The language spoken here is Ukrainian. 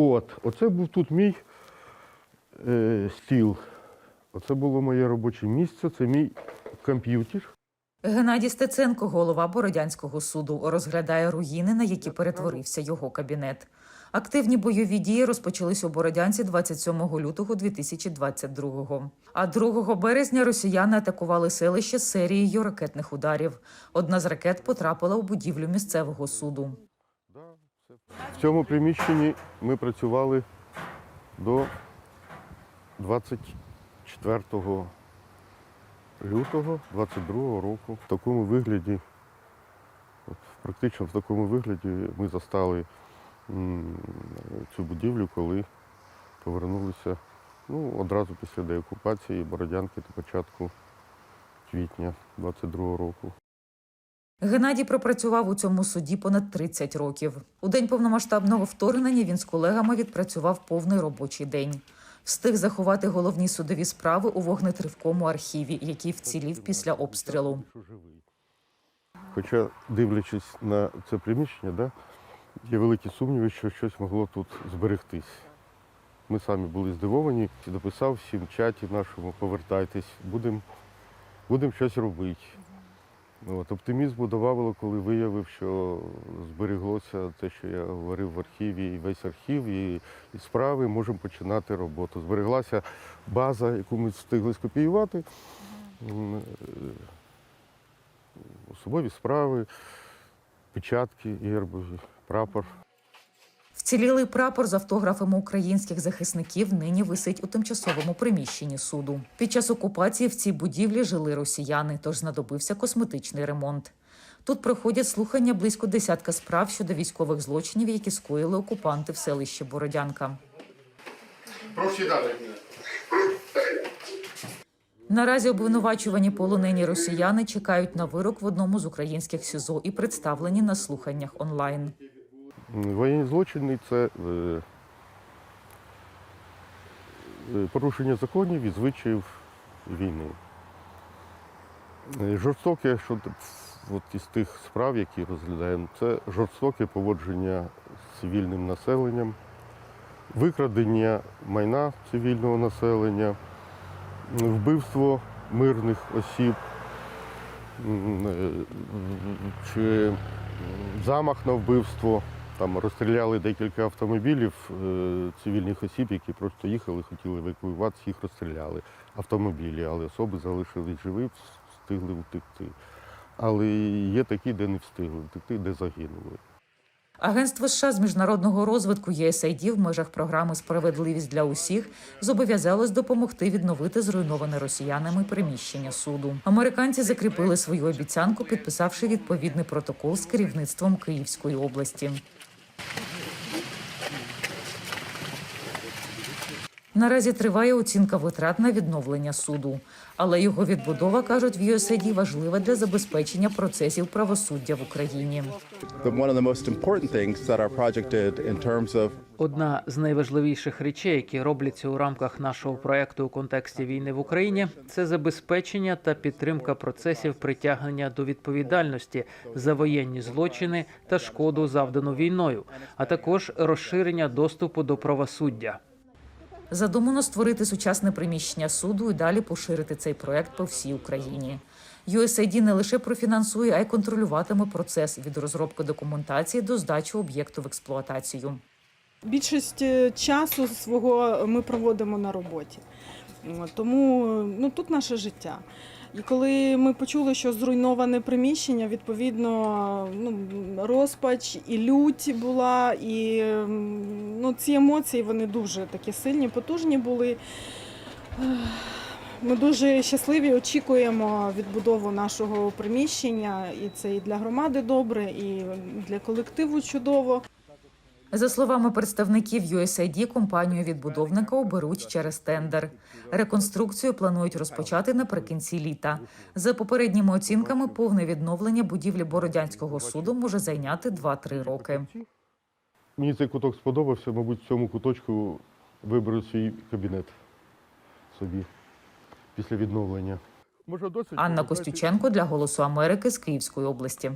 От, оце був тут мій е, стіл. Оце було моє робоче місце, це мій комп'ютер. Геннадій Стеценко, голова Бородянського суду, розглядає руїни, на які перетворився його кабінет. Активні бойові дії розпочались у Бородянці 27 лютого 2022-го. А 2 березня росіяни атакували селище серією ракетних ударів. Одна з ракет потрапила у будівлю місцевого суду. В цьому приміщенні ми працювали до 24 лютого 22 року. В такому вигляді, от, практично в такому вигляді ми застали цю будівлю, коли повернулися ну, одразу після деокупації Бородянки та початку квітня 22 року. Геннадій пропрацював у цьому суді понад 30 років. У день повномасштабного вторгнення він з колегами відпрацював повний робочий день. Встиг заховати головні судові справи у вогнетривкому архіві, який вцілів після обстрілу. Хоча, дивлячись на це приміщення, да, є великі сумніви, що щось могло тут зберегтись. Ми самі були здивовані, дописав всім чаті нашому, повертайтесь, будемо будем щось робити. От, оптимізму додавало, коли виявив, що збереглося те, що я говорив в архіві, і весь архів, і, і справи можемо починати роботу. Збереглася база, яку ми встигли скопіювати. Е, Особові справи, печатки, гербові, прапор. Вцілілий прапор з автографами українських захисників нині висить у тимчасовому приміщенні суду. Під час окупації в цій будівлі жили росіяни, тож знадобився косметичний ремонт. Тут проходять слухання близько десятка справ щодо військових злочинів, які скоїли окупанти в селищі Бородянка. Наразі обвинувачувані полонені росіяни чекають на вирок в одному з українських СІЗО і представлені на слуханнях онлайн. Воєнні злочини це е, е, порушення законів і звичаїв війни. Е, Жорстоке, що от із тих справ, які розглядаємо, це жорстоке поводження з цивільним населенням, викрадення майна цивільного населення, вбивство мирних осіб, чи замах на вбивство. Там розстріляли декілька автомобілів е, цивільних осіб, які просто їхали, хотіли евакуюватися, їх розстріляли автомобілі, але особи залишились живі, встигли втекти. Але є такі, де не встигли втекти, де загинули. Агентство США з міжнародного розвитку USAID в межах програми Справедливість для усіх зобов'язалось допомогти відновити зруйноване росіянами приміщення суду. Американці закріпили свою обіцянку, підписавши відповідний протокол з керівництвом Київської області. Наразі триває оцінка витрат на відновлення суду, але його відбудова кажуть в USAID важлива для забезпечення процесів правосуддя в Україні. Одна з найважливіших речей, які робляться у рамках нашого проекту у контексті війни в Україні, це забезпечення та підтримка процесів притягнення до відповідальності за воєнні злочини та шкоду завдану війною, а також розширення доступу до правосуддя. Задумано створити сучасне приміщення суду і далі поширити цей проект по всій Україні. USAID не лише профінансує, а й контролюватиме процес від розробки документації до здачі об'єкту в експлуатацію. Більшість е, часу свого ми проводимо на роботі. Тому ну, тут наше життя. І коли ми почули, що зруйноване приміщення, відповідно, ну, розпач і лють була, і ну, ці емоції вони дуже такі сильні, потужні були. Ми дуже щасливі, очікуємо відбудову нашого приміщення, і це і для громади добре, і для колективу чудово. За словами представників USAID, компанію відбудовника оберуть через тендер. Реконструкцію планують розпочати наприкінці літа. За попередніми оцінками, повне відновлення будівлі Бородянського суду може зайняти 2-3 роки. Мені цей куток сподобався, мабуть, в цьому куточку виберу свій кабінет собі після відновлення. Анна Костюченко для Голосу Америки з Київської області.